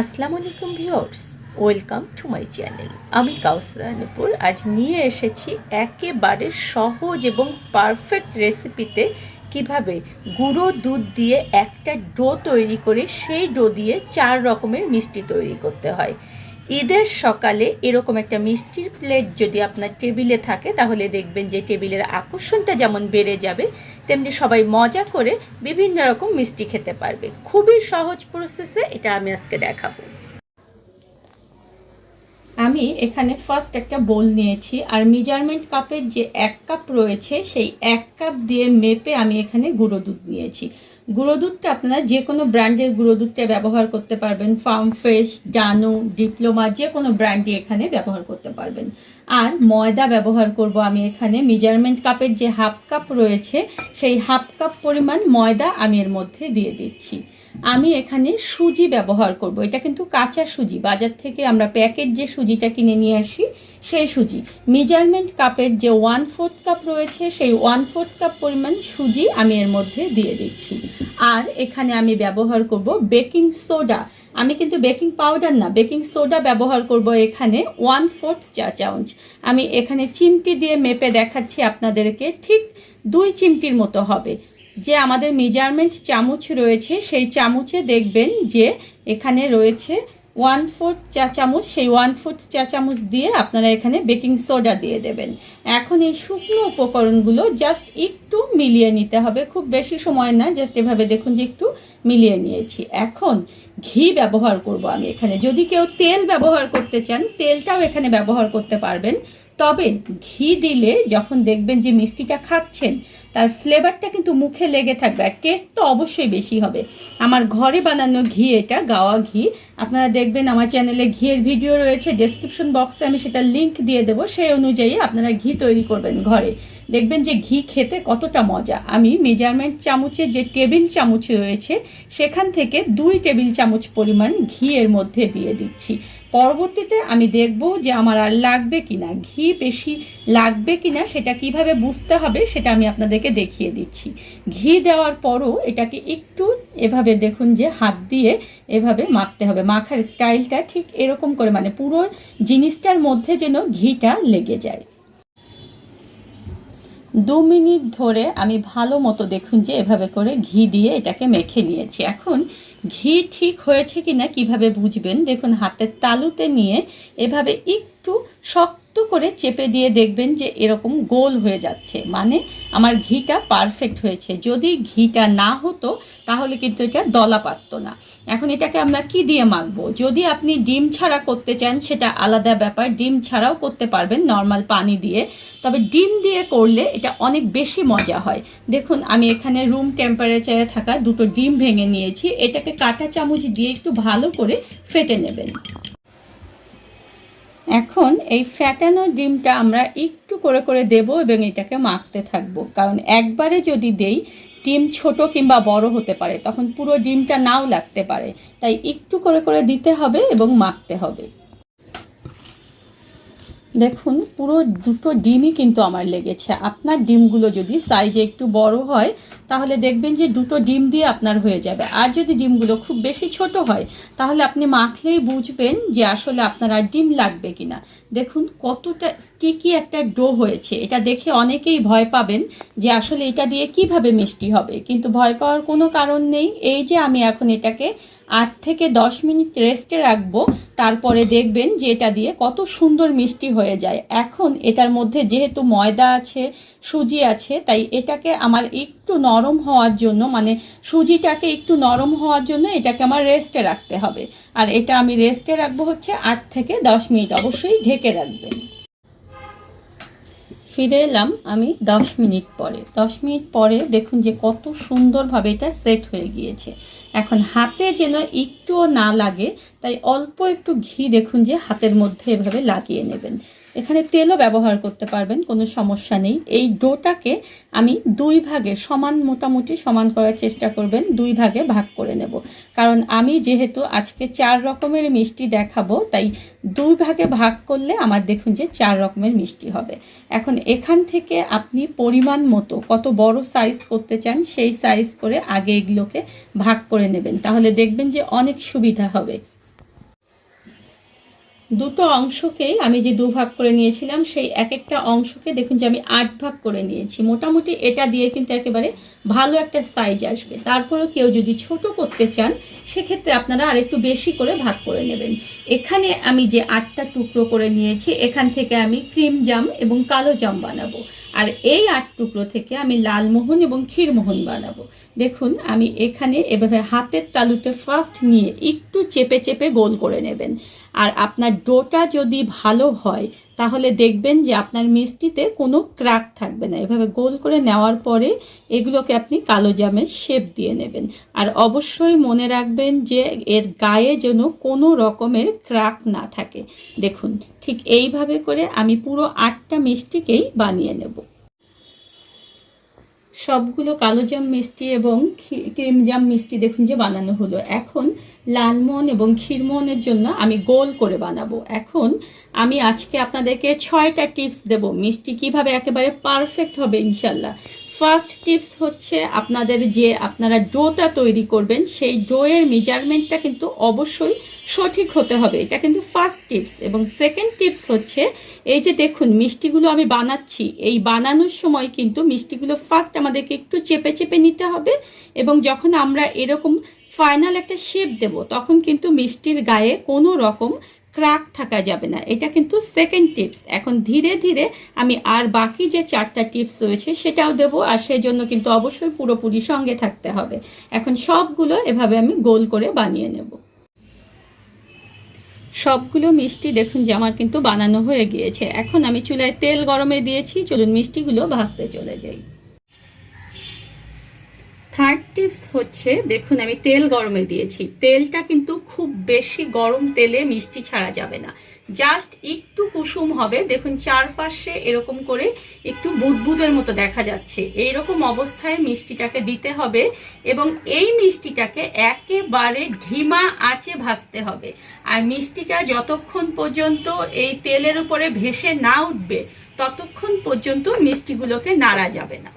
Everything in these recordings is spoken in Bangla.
আসসালামু আলাইকুম viewers, welcome to my channel. আমি কাউসরা নুপুর আজ নিয়ে এসেছি একেবারে সহজ এবং পারফেক্ট রেসিপিতে কীভাবে গুঁড়ো দুধ দিয়ে একটা ডো তৈরি করে সেই ডো দিয়ে চার রকমের মিষ্টি তৈরি করতে হয়। ঈদের সকালে এরকম একটা মিষ্টির প্লেট যদি আপনার টেবিলে থাকে, তাহলে দেখবেন যে টেবিলের আকর্ষণটা যেমন বেড়ে যাবে তেমনি সবাই মজা করে বিভিন্ন রকম মিষ্টি খেতে পারবে। খুবই সহজ প্রসেসে এটা আমি আজকে দেখাবো। আমি এখানে ফার্স্ট একটা বোল নিয়েছি আর মেজারমেন্ট কাপের যে এক কাপ রয়েছে, সেই এক কাপ দিয়ে মেপে আমি এখানে গুঁড়ো দুধ নিয়েছি। গুঁড়ো দুধটা আপনারা যে কোনো ব্র্যান্ডের গুঁড়ো দুধটা ব্যবহার করতে পারবেন। ফার্ম ফ্রেশ জানু ডিপ্লোমা যে কোনো ব্র্যান্ডই এখানে ব্যবহার করতে পারবেন। আর ময়দা ব্যবহার করব আমি এখানে। মেজারমেন্ট কাপের যে হাফ কাপ রয়েছে, সেই হাফ কাপ পরিমাণ ময়দা আমি এর মধ্যে দিয়ে দিচ্ছি। আমি এখানে সুজি ব্যবহার করব। এটা কিন্তু কাঁচা সুজি। বাজার থেকে আমরা প্যাকেট যে সুজিটা কিনে নিয়ে আসি, সেই সুজি। মেজারমেন্ট কাপের যে ওয়ান ফোর্থ কাপ রয়েছে, সেই ওয়ান ফোর্থ কাপ পরিমাণ সুজি আমি এর মধ্যে দিয়ে দিচ্ছি। আর এখানে আমি ব্যবহার করব বেকিং সোডা আমি কিন্তু বেকিং পাউডার না, বেকিং সোডা ব্যবহার করব এখানে ওয়ান ফোর্থ চা চামচ। আমি এখানে চিমটি দিয়ে মেপে দেখাচ্ছি আপনাদেরকে, ঠিক দুই চিমটির মতো হবে। যে আমাদের মেজারমেন্ট চামচ রয়েছে, সেই চামচে দেখবেন যে এখানে রয়েছে ওয়ান ফোর্থ চা চামচ, সেই ওয়ান ফোর্থ চা চামচ দিয়ে আপনারা এখানে বেকিং সোডা দিয়ে দেবেন। এখন এই শুকনো উপকরণগুলো জাস্ট একটু মিলিয়ে নিতে হবে। খুব বেশি সময় না জাস্ট এভাবে দেখুন যে একটু মিলিয়ে নিয়েছি। এখন ঘি ব্যবহার করব আমি এখানে। যদি কেউ তেল ব্যবহার করতে চান, তেলটাও এখানে ব্যবহার করতে পারবেন। তবে ঘি দিলে যখন দেখবেন যে মিষ্টিটা খাচ্ছেন তার ফ্লেভারটা কিন্তু মুখে লেগে থাকবে আর টেস্ট তো অবশ্যই বেশি হবে। আমার ঘরে বানানো ঘি এটা, গাওয়া ঘি। আপনারা দেখবেন আমার চ্যানেলে ঘিয়ের ভিডিও রয়েছে। ডেসক্রিপশন বক্সে আমি সেটা লিংক দিয়ে দেবো। সেই অনুযায়ী আপনারা ঘি তৈরি করবেন ঘরে। দেখবেন যে ঘি খেতে কতটা মজা। আমি মেজারমেন্ট চামচের যে টেবিল চামচ রয়েছে, সেখান থেকে দুই টেবিল চামচ পরিমাণ ঘি এর মধ্যে দিয়ে দিচ্ছি। পরবর্তীতে আমি দেখব যে আমার আর লাগবে কিনা, ঘি বেশি লাগবে কি না সেটা কীভাবে বুঝতে হবে সেটা আমি আপনাদেরকে দেখিয়ে দিচ্ছি। ঘি দেওয়ার পরও এটাকে একটু এভাবে দেখুন যে হাত দিয়ে এভাবে মাখতে হবে। মাখার স্টাইলটা ঠিক এরকম করে মানে পুরো জিনিসটার মধ্যে যেন ঘিটা লেগে যায়। দু মিনিট ধরে আমি ভালো মতো দেখুন যে এভাবে করে ঘি দিয়ে এটাকে মেখে নিয়েছি। এখন ঘি ঠিক হয়েছে কি না কীভাবে বুঝবেন? দেখুন, হাতের তালুতে নিয়ে এভাবে একটু শক্ত করে চেপে দিয়ে দেখবেন যে এরকম গোল হয়ে যাচ্ছে। মানে আমার ঘিটা পারফেক্ট হয়েছে। যদি ঘিটা না হতো, তাহলে কিন্তু এটা দলা পারত না। এখন এটাকে আমরা কি দিয়ে মাখবো? যদি আপনি ডিম ছাড়া করতে চান, সেটা আলাদা ব্যাপার। ডিম ছাড়াও করতে পারবেন নর্মাল পানি দিয়ে। তবে ডিম দিয়ে করলে এটা অনেক বেশি মজা হয়। দেখুন, আমি এখানে রুম টেম্পারেচারে থাকা দুটো ডিম ভেঙে নিয়েছি। এটাকে কাঁটা চামচ দিয়ে একটু ভালো করে ফেটে নেবেন। এখন এই ফ্যাটানো ডিমটা আমরা একটু করে করে দেব এবং এটাকে মাখতে থাকব। কারণ একবারে যদি দেই, ডিম ছোট কিংবা বড় হতে পারে, তখন পুরো ডিমটা নাও লাগতে পারে। তাই একটু করে করে দিতে হবে এবং মাখতে হবে। দেখুন, পুরো দুটো ডিমই কিন্তু আমার লেগেছে। আপনার ডিমগুলো যদি সাইজে একটু বড় হয়, তাহলে দেখবেন যে দুটো ডিম দিয়ে আপনার হয়ে যাবে। আর যদি ডিমগুলো খুব বেশি ছোট হয়, তাহলে আপনি মাখলেই বুঝবেন যে আসলে আপনার আর ডিম লাগবে কিনা। দেখুন, কতটা স্টিকি একটা ডো হয়েছে। এটা দেখে অনেকেই ভয় পাবেন যে আসলে এটা দিয়ে কীভাবে মিষ্টি হবে। কিন্তু ভয় পাওয়ার কোনো কারণ নেই। এই যে আমি এখন এটাকে আট থেকে দশ মিনিট রেস্টে রাখব, তারপরে দেখবেন যে এটা দিয়ে কত সুন্দর মিষ্টি হয়ে যায়। এখন এটার মধ্যে যেহেতু ময়দা আছে, সুজি আছে, তাই এটাকে আমার একটু নরম হওয়ার জন্য মানে সুজিটাকে একটু নরম হওয়ার জন্য এটাকে আমার রেস্টে রাখতে হবে। আর এটা আমি রেস্টে রাখব হচ্ছে আট থেকে দশ মিনিট, অবশ্যই ঢেকে রাখবেন। ফিরে এলাম আমি দশ মিনিট পরে। দশ মিনিট পরে দেখুন যে কত সুন্দরভাবে এটা সেট হয়ে গিয়েছে। এখন হাতে যেন একটুও না লাগে, তাই অল্প একটু ঘি দেখুন যে হাতের মধ্যে এভাবে লাগিয়ে নেবেন। এখানে তেলও ব্যবহার করতে পারবেন, কোনো সমস্যা নেই। এই ডোটাকে আমি দুই ভাগে সমান, মোটামুটি সমান করার চেষ্টা করবেন, দুই ভাগে ভাগ করে নেব। কারণ আমি যেহেতু আজকে চার রকমের মিষ্টি দেখাবো, তাই দুই ভাগে ভাগ করলে আমার দেখুন যে চার রকমের মিষ্টি হবে। এখন এখান থেকে আপনি পরিমাণ মতো কত বড় সাইজ করতে চান, সেই সাইজ করে আগে এগুলোকে ভাগ করে নেবেন। তাহলে দেখবেন যে অনেক সুবিধা হবে। দুটো অংশকেই আমি যে দুভাগ করে নিয়েছিলাম, সেই এক একটা অংশকে দেখুন যে আমি আট ভাগ করে নিয়েছি। মোটামুটি এটা দিয়ে কিন্তু একেবারে ভালো একটা সাইজ আসবে। তারপরেও কেউ যদি ছোট করতে চান, সেক্ষেত্রে আপনারা আরেকটু বেশি করে ভাগ করে নেবেন। এখানে আমি যে আটটা টুকরো করে নিয়েছি, এখান থেকে আমি ক্রিম জাম এবং কালো জাম বানাবো। আর এই আট টুকরো থেকে আমি লালমোহন এবং ক্ষীরমোহন বানাবো। দেখুন, আমি এখানে এভাবে হাতের তালুতে ফার্স্ট নিয়ে একটু চেপে চেপে গোল করে নেবেন। আর আপনার ডোটা যদি ভালো হয় তাহলে দেখবেন যে আপনার মিষ্টিতে কোনো ক্রাক থাকবে না। এভাবে গোল করে নেওয়ার পরে এগুলোকে আপনি কালো জামের শেপ দিয়ে নেবেন। আর অবশ্যই মনে রাখবেন যে এর গায়ে যেন কোনো রকমের ক্র্যাক না থাকে। দেখুন, ঠিক এইভাবে করে আমি পুরো আটটা মিষ্টিকেই বানিয়ে নেব। সবগুলো কালো জাম মিষ্টি এবং ক্রিম জাম মিষ্টি দেখুন যে বানানো হলো। এখন লালমোহন এবং ক্ষীরমোহনের জন্য আমি গোল করে বানাবো। এখন আমি আজকে আপনাদেরকে ছয়টা টিপস দেব। মিষ্টি কীভাবে একেবারে পারফেক্ট হবে ইনশাল্লাহ। ফার্স্ট টিপস হচ্ছে আপনাদের যে আপনারা ডোটা তৈরি করবেন, সেই ডোয়ের মেজারমেন্টটা কিন্তু অবশ্যই সঠিক হতে হবে। এটা কিন্তু ফার্স্ট টিপস। এবং সেকেন্ড টিপস হচ্ছে, এই যে দেখুন, মিষ্টিগুলো আমি বানাচ্ছি, এই বানানোর সময় কিন্তু মিষ্টিগুলো ফার্স্ট আমাদেরকে একটু চেপে চেপে নিতে হবে এবং যখন আমরা এরকম ফাইনাল একটা শেপ দেব, তখন কিন্তু মিষ্টির গায়ে কোনো রকম ক্রাক থাকা যাবে না। এটা কিন্তু সেকেন্ড টিপস এখন ধীরে ধীরে আমি আর বাকি যে চারটা টিপস রয়েছে সেটাও দেব আর সেই জন্য কিন্তু অবশ্যই পুরোপুরি সঙ্গে থাকতে হবে। এখন সবগুলো এভাবে আমি গোল করে বানিয়ে নেব। সবগুলো মিষ্টি দেখুন যে আমার কিন্তু বানানো হয়ে গিয়েছে। এখন আমি চুলায় তেল গরমে দিয়েছি। চলুন মিষ্টিগুলো ভাজতে চলে যাই। থার্ড টিপস হচ্ছে, দেখুন আমি তেল গরমে দিয়েছি। তেলটা কিন্তু খুব বেশি গরম তেলে মিষ্টি ছাড়া যাবে না। জাস্ট একটু কুসুম হবে। দেখুন চারপাশে এরকম করে একটু বুদবুদের মতো দেখা যাচ্ছে। এই রকম অবস্থায় মিষ্টিটাকে দিতে হবে এবং এই মিষ্টিটাকে একেবারে ঢিমা আঁচে ভাজতে হবে। আর মিষ্টিটা যতক্ষণ পর্যন্ত এই তেলের উপরে ভেসে না উঠবে, ততক্ষণ পর্যন্ত মিষ্টিগুলোকে নাড়া যাবে না।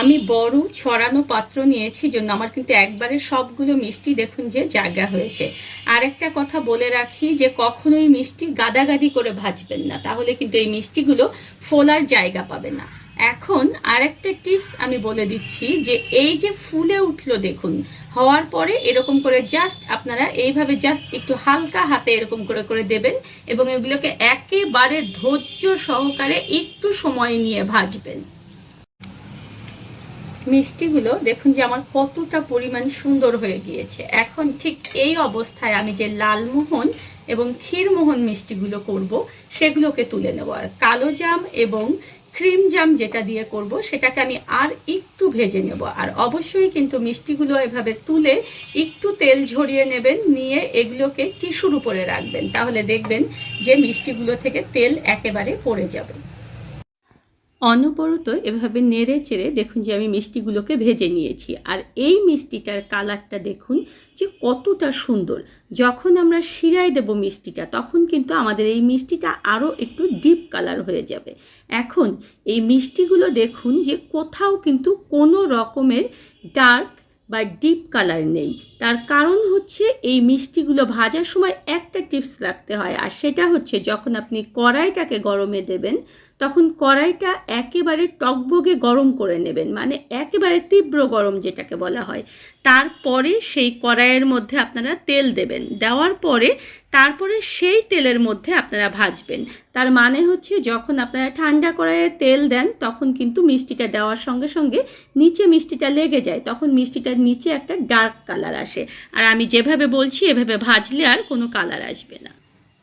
আমি বড় ছড়ানো পাত্র নিয়েছি জন্য আমার কিন্তু একবারে সবগুলো মিষ্টি দেখুন যে জায়গা হয়েছে। আর একটা কথা বলে রাখি যে কখনোই মিষ্টি গাদাগাদি করে ভাজবেন না, তাহলে কিন্তু এই মিষ্টিগুলো ফোলার জায়গা পাবে না। এখন আরেকটা টিপস আমি বলে দিচ্ছি যে এই যে ফুলে উঠল দেখুন, হওয়ার পরে এরকম করে জাস্ট আপনারা এইভাবে জাস্ট একটু হালকা হাতে এরকম করে করে দেবেন এবং এগুলোকে একেবারে ধৈর্য সহকারে একটু সময় নিয়ে ভাজবেন। মিষ্টিগুলো, দেখুন যে আমার কতটা পরিমাণ সুন্দর হয়ে গিয়েছে। এখন ঠিক এই অবস্থায় আমি যে লালমোহন এবং ক্ষীরমোহন মিষ্টিগুলো করব, সেগুলোকে তুলে নেব। আর কালো জাম এবং ক্রিম জাম যেটা দিয়ে করব, সেটাকে আমি আর একটু ভেজে নেব। আর অবশ্যই কিন্তু মিষ্টিগুলো এভাবে তুলে একটু তেল ঝরিয়ে নেবেন, নিয়ে এগুলোকে টিস্যুর উপরে রাখবেন। তাহলে দেখবেন যে মিষ্টিগুলো থেকে তেল একেবারে পড়ে যাবে। অনবরত এভাবে নেড়ে চেড়ে দেখুন যে আমি মিষ্টিগুলোকে ভেজে নিয়েছি। আর এই মিষ্টিটার কালারটা দেখুন যে কতটা সুন্দর। যখন আমরা শিরায় দেব মিষ্টিটা, তখন কিন্তু আমাদের এই মিষ্টিটা আরও একটু ডিপ কালার হয়ে যাবে। এখন এই মিষ্টিগুলো দেখুন যে কোথাও কিন্তু কোনো রকমের ডার্ক বা ডিপ কালার নেই। তার কারণ হচ্ছে এই মিষ্টিগুলো ভাজার সময় একটা টিপস রাখতে হয়। আর সেটা হচ্ছে যখন আপনি কড়াইটাকে গরমে দেবেন, তখন কড়াইটা একেবারে টকভোগে গরম করে নেবেন। মানে একেবারে তীব্র গরম যেটাকে বলা হয়। তারপরে সেই কড়াইয়ের মধ্যে আপনারা তেল দেবেন। দেওয়ার পরে তারপরে সেই তেলের মধ্যে আপনারা ভাজবেন। তার মানে হচ্ছে যখন আপনারা ঠান্ডা কড়াইয়ে তেল দেন, তখন কিন্তু মিষ্টিটা দেওয়ার সঙ্গে সঙ্গে নিচে মিষ্টিটা লেগে যায়। তখন মিষ্টিটার নিচে একটা ডার্ক কালার আসে। আর আমি যেভাবে বলছি, এভাবে ভাজলে আর কোনো কালার আসবে না।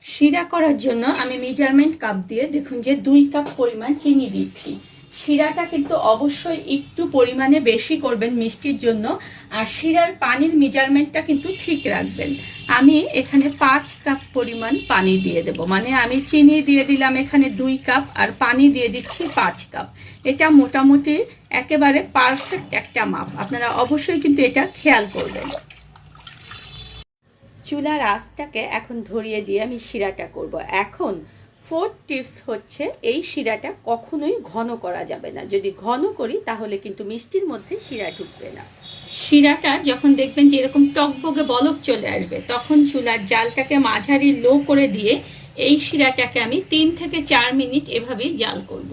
শিরা করার জন্য আমি মেজারমেন্ট কাপ দিয়ে দেখুন যে দুই কাপ পরিমাণ চিনি দিচ্ছি। শিরাটা কিন্তু অবশ্যই একটু পরিমাণে বেশি করবেন মিষ্টির জন্য। আর শিরার পানির মেজারমেন্টটা কিন্তু ঠিক রাখবেন। আমি এখানে পাঁচ কাপ পরিমাণ পানি দিয়ে দেব। মানে আমি চিনি দিয়ে দিলাম এখানে দুই কাপ আর পানি দিয়ে দিচ্ছি পাঁচ কাপ। এটা মোটামুটি একেবারে পারফেক্ট একটা মাপ। আপনারা অবশ্যই কিন্তু এটা খেয়াল করবেন। চুলার আঁচটাকে এখন ধরিয়ে দিয়ে আমি শিরাটা করব। এখন ফোর্থ টিপস হচ্ছে এই শিরাটা কখনোই ঘন করা যাবে না। যদি ঘন করি তাহলে কিন্তু মিষ্টির মধ্যে শিরা ঢুকবে না। শিরাটা যখন দেখবেন যে এরকম টকবগে বলক চলে আসবে তখন চুলার জালটাকে মাঝারি লো করে দিয়ে এই শিরাটাকে আমি তিন থেকে চার মিনিট এভাবেই জাল করব।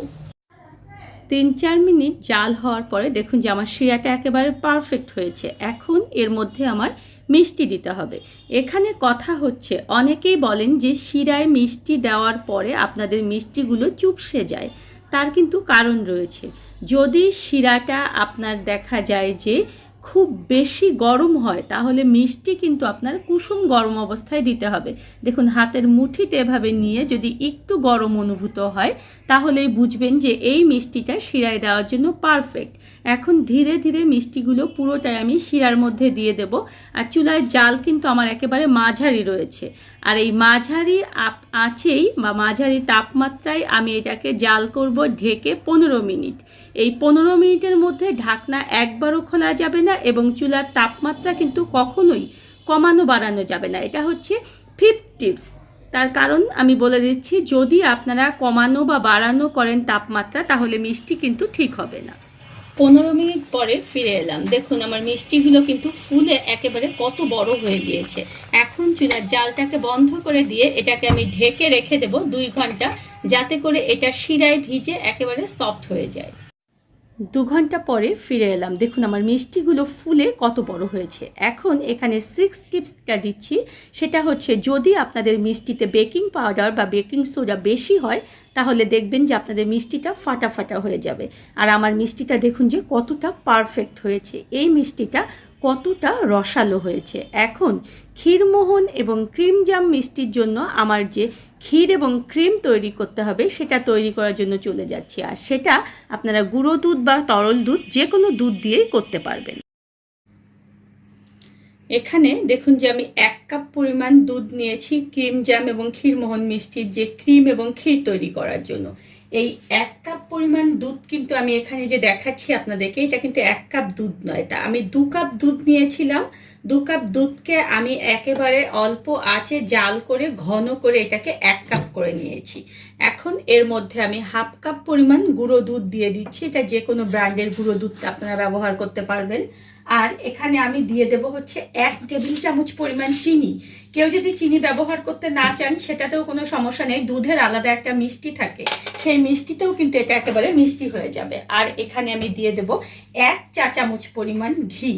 তিন চার মিনিট জাল হওয়ার পরে দেখুন যে আমার শিরাটা একেবারে পারফেক্ট হয়েছে। এখন এর মধ্যে আমার মিষ্টি দিতে হবে। এখানে কথা হচ্ছে, অনেকেই বলেন যে শিরায় মিষ্টি দেওয়ার পরে আপনাদের মিষ্টিগুলো চুপসে যায়। তার কিন্তু কারণ রয়েছে। যদি শিরাটা আপনার দেখা যায় যে খুব বেশি গরম হয়, তাহলে মিষ্টি কিন্তু আপনার কুসুম গরম অবস্থায় দিতে হবে। দেখুন, হাতের মুঠিতে এভাবে নিয়ে যদি একটু গরম অনুভূত হয়, তাহলেই বুঝবেন যে এই মিষ্টিটা শিরায় দেওয়ার জন্য পারফেক্ট। এখন ধীরে ধীরে মিষ্টিগুলো পুরোটাই আমি শিরার মধ্যে দিয়ে দেব। আর চুলায় জাল কিন্তু আমার একেবারে মাঝারি রয়েছে। আর এই মাঝারি আপ আঁচেই বা মাঝারি তাপমাত্রায় আমি এটাকে জাল করব ঢেকে পনেরো মিনিট। এই পনেরো মিনিটের মধ্যে ঢাকনা একবারও খোলা যাবে না এবং চুলার তাপমাত্রা কিন্তু কখনোই কমানো বাড়ানো যাবে না। এটা হচ্ছে ফিফথ টিপস তার কারণ আমি বলে দিচ্ছি, যদি আপনারা কমানো বা বাড়ানো করেন তাপমাত্রা, তাহলে মিষ্টি কিন্তু ঠিক হবে না। পনেরো মিনিট পরে ফিরে এলাম। দেখুন, আমার মিষ্টিগুলো কিন্তু ফুলে একেবারে কত বড় হয়ে গিয়েছে। এখন চুলার জালটাকে বন্ধ করে দিয়ে এটাকে আমি ঢেকে রেখে দেব দুই ঘণ্টা, যাতে করে এটা শিরায় ভিজে একেবারে সফট হয়ে যায়। দু ঘণ্টা পরে ফিরে এলাম। দেখুন আমার মিষ্টিগুলো ফুলে কত বড় হয়েছে। এখন এখানে সিক্স টিপসটা দিচ্ছি। সেটা হচ্ছে, যদি আপনাদের মিষ্টিতে বেকিং পাউডার বা বেকিং সোডা বেশি হয়, তাহলে দেখবেন যে আপনাদের মিষ্টিটা ফাটা ফাটা হয়ে যাবে। আর আমার মিষ্টিটা দেখুন যে কতটা পারফেক্ট হয়েছে। এই মিষ্টিটা কতটা রসালো হয়েছে। এখন ক্ষীরমোহন এবং ক্রিম জাম মিষ্টির জন্য আমার যে ক্ষীর এবং ক্রিম তৈরি করতে হবে, সেটা তৈরি করার জন্য চলে যাচ্ছি। আর সেটা আপনারা গুঁড়ো দুধ বা তরল দুধ যে কোনো দুধ দিয়েই করতে পারবেন। এখানে দেখুন যে আমি এক কাপ পরিমাণ দুধ নিয়েছি, ক্রিম জ্যাম এবং ক্ষীরমোহন মিষ্টির যে ক্রিম এবং ক্ষীর তৈরি করার জন্য। এই এক কাপ পরিমাণ দুধ কিন্তু আমি এখানে যে দেখাচ্ছি আপনাদেরকে, এটা কিন্তু এক কাপ দুধ নয়। তা আমি দু কাপ দুধ নিয়েছিলাম। দু কাপ দুধকে আমি একেবারে অল্প আঁচে জাল করে, ঘন করে এটাকে এক কাপ করে নিয়েছি। এখন এর মধ্যে আমি হাফ কাপ পরিমাণ গুঁড়ো দুধ দিয়ে দিচ্ছি। এটা যে কোনো ব্র্যান্ডের গুঁড়ো দুধ আপনারা ব্যবহার করতে পারবেন। আর এখানে আমি দিয়ে দেব হচ্ছে এক টেবিল চামচ পরিমাণ চিনি। কেউ যদি চিনি ব্যবহার করতে না চান, সেটাতেও কোনো সমস্যা নেই, দুধের আলাদা একটা মিষ্টি থাকে। সেই মিষ্টিতেও কিন্তু এটা একেবারে মিষ্টি হয়ে যাবে। আর এখানে আমি দিয়ে দেব এক চা চামচ পরিমাণ ঘি।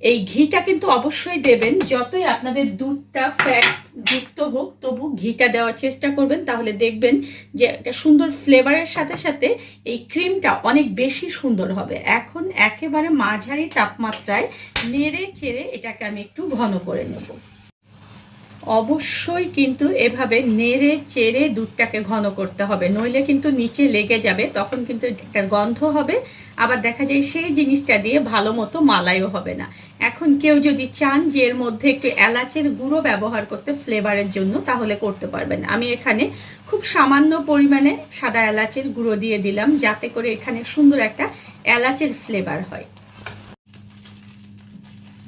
এই ঘিটা কিন্তু অবশ্যই দেবেন, যতই আপনাদের দুধটা ফ্যাট যুক্ত হোক, তবু ঘিটা দেওয়ার চেষ্টা করবেন, তাহলে দেখবেন যে একটা সুন্দর ফ্লেভারের সাথে সাথে এই ক্রিমটা অনেক বেশি সুন্দর হবে। এখন একেবারে মাঝারি তাপমাত্রায় নেড়ে চেড়ে এটাকে আমি একটু ঘন করে নেব। অবশ্যই কিন্তু এভাবে নেড়ে চেড়ে দুধটাকে ঘন করতে হবে। নইলে কিন্তু নিচে লেগে যাবে, তখন কিন্তু একটা গন্ধ হবে। আবার দেখা যায় সেই জিনিসটা দিয়ে ভালো মতো মালাইও হবে না। এখন কেউ যদি চান যে এর মধ্যে একটু এলাচের গুঁড়ো ব্যবহার করতে ফ্লেভারের জন্য, তাহলে করতে পারবেন। আমি এখানে খুব সামান্য পরিমাণে সাদা এলাচের গুঁড়ো দিয়ে দিলাম, যাতে করে এখানে সুন্দর একটা এলাচের ফ্লেভার হয়।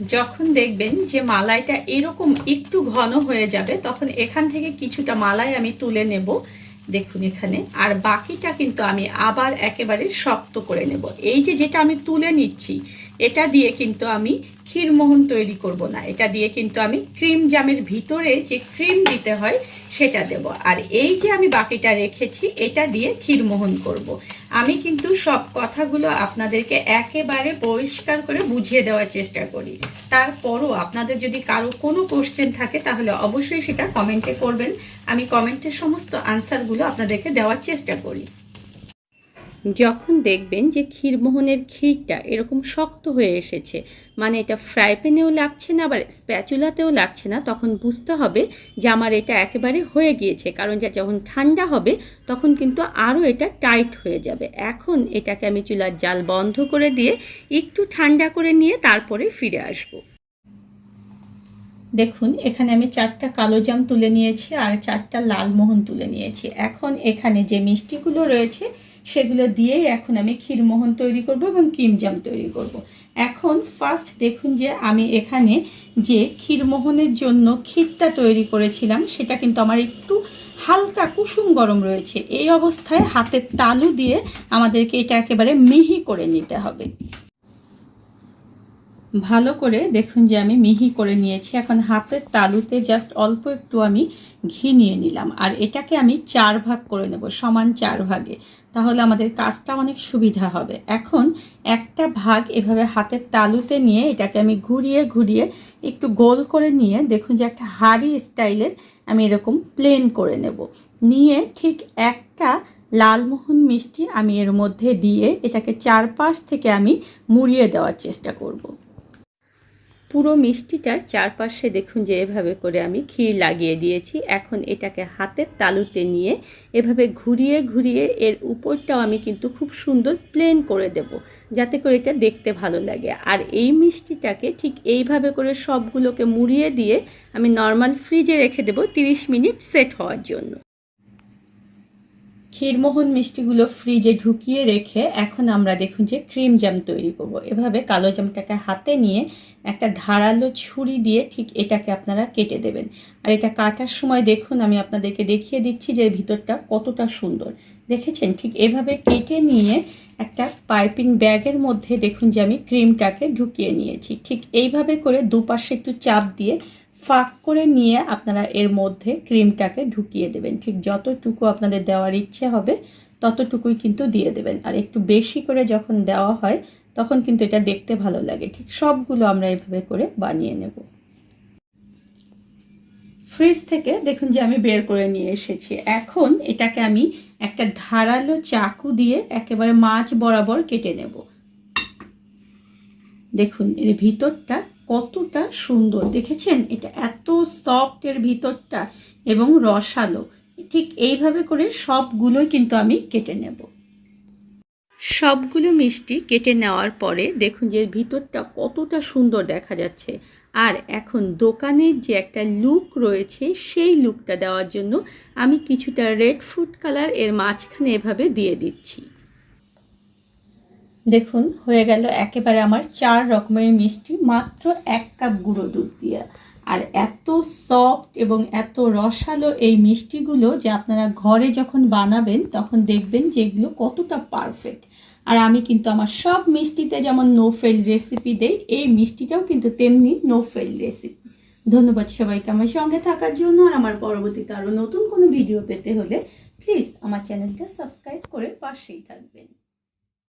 যখন দেখবেন যে মালাইটা এরকম একটু ঘন হয়ে যাবে, তখন এখান থেকে কিছুটা মালাই আমি তুলে নেব, দেখুন এখানে। আর বাকিটা কিন্তু আমি আবার একেবারে শক্ত করে নেব। এই যে যেটা আমি তুলে নিচ্ছি এটা দিয়ে কিন্তু আমি ক্ষীরমোহন তৈরি করব না। এটা দিয়ে কিন্তু আমি ক্রিম জামের ভিতরে যে ক্রিম দিতে হয় সেটা দেব। আর এই যে আমি বাকিটা রেখেছি, এটা দিয়ে ক্ষীরমোহন করব। আমি কিন্তু সব কথাগুলো আপনাদেরকে একেবারে পরিষ্কার করে বুঝিয়ে দেওয়ার চেষ্টা করি। তারপরও আপনাদের যদি কারও কোনো কোশ্চেন থাকে, তাহলে অবশ্যই সেটা কমেন্টে করবেন। আমি কমেন্টের সমস্ত আনসারগুলো আপনাদেরকে দেওয়ার চেষ্টা করি। যখন দেখবেন যে ক্ষীরমোহনের ক্ষীরটা এরকম শক্ত হয়ে এসেছে মানে এটা ফ্রাই প্যানেও লাগছে না, আবার স্প্যাচুলাতেও লাগছে না, তখন বুঝতে হবে যে আমার এটা একেবারে হয়ে গিয়েছে। কারণ এটা যখন ঠান্ডা হবে, তখন কিন্তু আরও এটা টাইট হয়ে যাবে। এখন এটাকে আমি চুলার জাল বন্ধ করে দিয়ে একটু ঠান্ডা করে নিয়ে তারপরে ফিরে আসব। দেখুন, এখানে আমি চারটা কালো জাম তুলে নিয়েছি আর চারটা লালমোহন তুলে নিয়েছি। এখন এখানে যে মিষ্টিগুলো রয়েছে সেগুলো দিয়ে এখন আমি ক্ষীরমোহন তৈরি করব এবং কিমজাম তৈরি করব। এখন ফার্স্ট দেখুন যে আমি এখানে যে ক্ষীরমোহনের জন্য ক্ষীরটা তৈরি করেছিলাম, সেটা কিন্তু আমার একটু হালকা কুসুম গরম রয়েছে এই অবস্থায় হাতের তালু দিয়ে আমাদেরকে এটা একেবারে মিহি করে নিতে হবে ভালো করে দেখুন যে আমি মিহি করে নিয়েছি। এখন হাতের তালুতে জাস্ট অল্প একটু আমি ঘি নিয়ে নিলাম। আর এটাকে আমি চার ভাগ করে নেব, সমান চার ভাগে। তাহলে আমাদের কাজটা অনেক সুবিধা হবে। এখন একটা ভাগ এভাবে হাতের তালুতে নিয়ে এটাকে আমি ঘুরিয়ে ঘুরিয়ে একটু গোল করে নিয়ে দেখুন যে একটা হাড়ি স্টাইলের আমি এরকম প্লেন করে নেব। নিয়ে ঠিক একটা লালমোহন মিষ্টি আমি এর মধ্যে দিয়ে এটাকে চারপাশ থেকে আমি মুড়িয়ে দেওয়ার চেষ্টা করব। পুরো মিষ্টিটার চারপাশে দেখুন যে এভাবে করে আমি ক্ষীর লাগিয়ে দিয়েছি। এখন এটাকে হাতের তালুতে নিয়ে এভাবে ঘুরিয়ে ঘুরিয়ে এর উপরটাও আমি কিন্তু খুব সুন্দর প্লেন করে দেব, যাতে করে এটা দেখতে ভালো লাগে। আর এই মিষ্টিটাকে ঠিক এইভাবে করে সবগুলোকে মুড়িয়ে দিয়ে আমি নর্মাল ফ্রিজে রেখে দেবো তিরিশ মিনিট সেট হওয়ার জন্য। ক্ষীরমোহন মিষ্টিগুলো ফ্রিজে ঢুকিয়ে রেখে এখন আমরা দেখুন যে ক্রিম জ্যাম তৈরি করব। এভাবে কালো জামটাকে হাতে নিয়ে একটা ধারালো ছুরি দিয়ে ঠিক এটাকে আপনারা কেটে দেবেন। আর এটা কাটার সময় দেখুন, আমি আপনাদেরকে দেখিয়ে দিচ্ছি যে ভিতরটা কতটা সুন্দর। দেখেছেন? ঠিক এভাবে কেটে নিয়ে একটা পাইপিং ব্যাগের মধ্যে দেখুন যে আমি ক্রিমটাকে ঢুকিয়ে নিয়েছি। ঠিক এইভাবে করে দুপাশে একটু চাপ দিয়ে ফাঁক করে নিয়ে আপনারা এর মধ্যে ক্রিমটাকে ঢুকিয়ে দেবেন। ঠিক যতটুকু আপনাদের দেওয়ার ইচ্ছে হবে, ততটুকুই কিন্তু দিয়ে দেবেন। আর একটু বেশি করে যখন দেওয়া হয়, তখন কিন্তু এটা দেখতে ভালো লাগে। ঠিক সবগুলো আমরা এভাবে করে বানিয়ে নেব। ফ্রিজ থেকে দেখুন যে আমি বের করে নিয়ে এসেছি। এখন এটাকে আমি একটা ধারালো চাকু দিয়ে একেবারে মাছ বরাবর কেটে নেব। দেখুন, এর ভিতরটা কতটা সুন্দর। দেখেছেন? এটা এত সফট এর ভিতরটা এবং রসালো। ঠিক এইভাবে করে সবগুলোই কিন্তু আমি কেটে নেব। সবগুলো মিষ্টি কেটে নেওয়ার পরে দেখুন যে ভিতরটা কতটা সুন্দর দেখা যাচ্ছে। আর এখন দোকানের যে একটা লুক রয়েছে, সেই লুকটা দেওয়ার জন্য আমি কিছুটা রেড ফুড কালারের মাঝখানে এভাবে দিয়ে দিচ্ছি। দেখুন, হয়ে গেল একেবারে আমার চার রকমের মিষ্টি, মাত্র এক কাপ গুঁড়ো দুধ দিয়ে। আর এত সফট এবং এত রসালো এই মিষ্টিগুলো যে আপনারা ঘরে যখন বানাবেন, তখন দেখবেন যে এগুলো কতটা পারফেক্ট আর আমি কিন্তু আমার সব মিষ্টিতে যেমন নো ফেল রেসিপি দেই, এই মিষ্টিটাও কিন্তু তেমনি নো ফেল রেসিপি ধন্যবাদ সবাইকে আমার সঙ্গে থাকার জন্য। আর আমার পরবর্তীতে আরও নতুন কোনো ভিডিও পেতে হলে প্লিজ আমার চ্যানেলটা সাবস্ক্রাইব করে পাশেই থাকবেন।